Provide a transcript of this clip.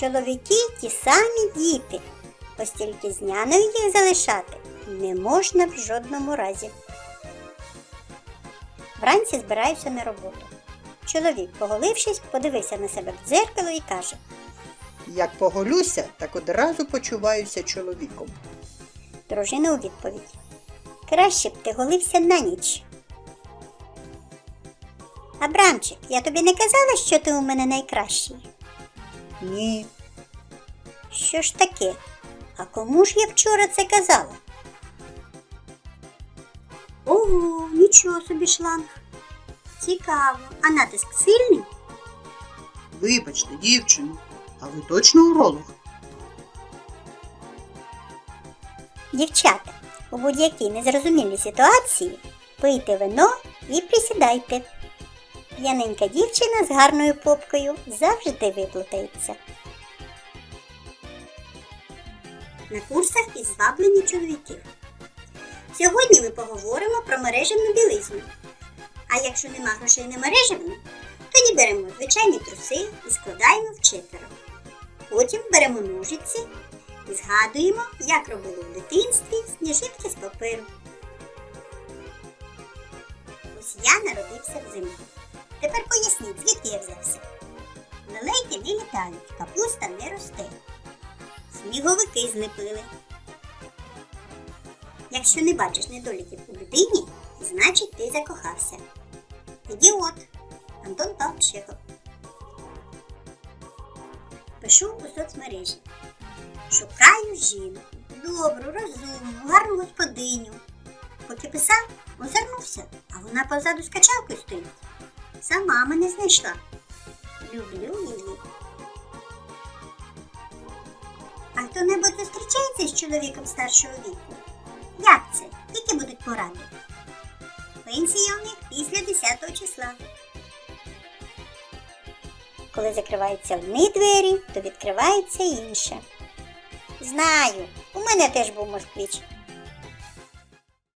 Чоловіки ті самі діти, ось тільки з няною їх залишати не можна в жодному разі. Вранці збираюся на роботу. Чоловік, поголившись, подивився на себе в дзеркало і каже: Як поголюся, так одразу почуваюся чоловіком. Дружина у відповідь. Краще б ти голився на ніч. Абрамчик, я тобі не казала, що ти у мене найкращий. Ні, Що ж таке? А кому ж я вчора це казала? Ого, нічого собі шланг. Цікаво. А натиск сильний? вибачте, дівчино, а ви точно уролог? Дівчата, у будь-якій незрозумілій ситуації пийте вино і присідайте. П'яненька дівчина з гарною попкою завжди виплутається. На курсах із зваблення чоловіків. Сьогодні ми поговоримо про мережевну білизну. А якщо нема грошей на мережевну, тоді беремо звичайні труси і складаємо в четверо. Потім беремо ножиці і згадуємо, як робили в дитинстві сніжинки з паперу. Ось я народився взимку. Тепер поясніть, звідки я взявся. Лелейки не літають, капуста не росте. Сніговики злепили. Якщо не бачиш недоліків у людині, значить ти закохався. Ідіот. Антон Павлович. Пишу у соцмережі. Шукаю жінку, добру, розумну, гарну господиню. Поки писав, озирнувся, а вона позаду з качалкою стоїть. Сама мене знайшла. Люблю її. А хто-небудь зустрічається з чоловіком старшого віку? Як це? Які будуть поради? Пенсія у них після 10 числа. Коли закриваються одні двері, то відкривається інше. Знаю, у мене теж був москвич.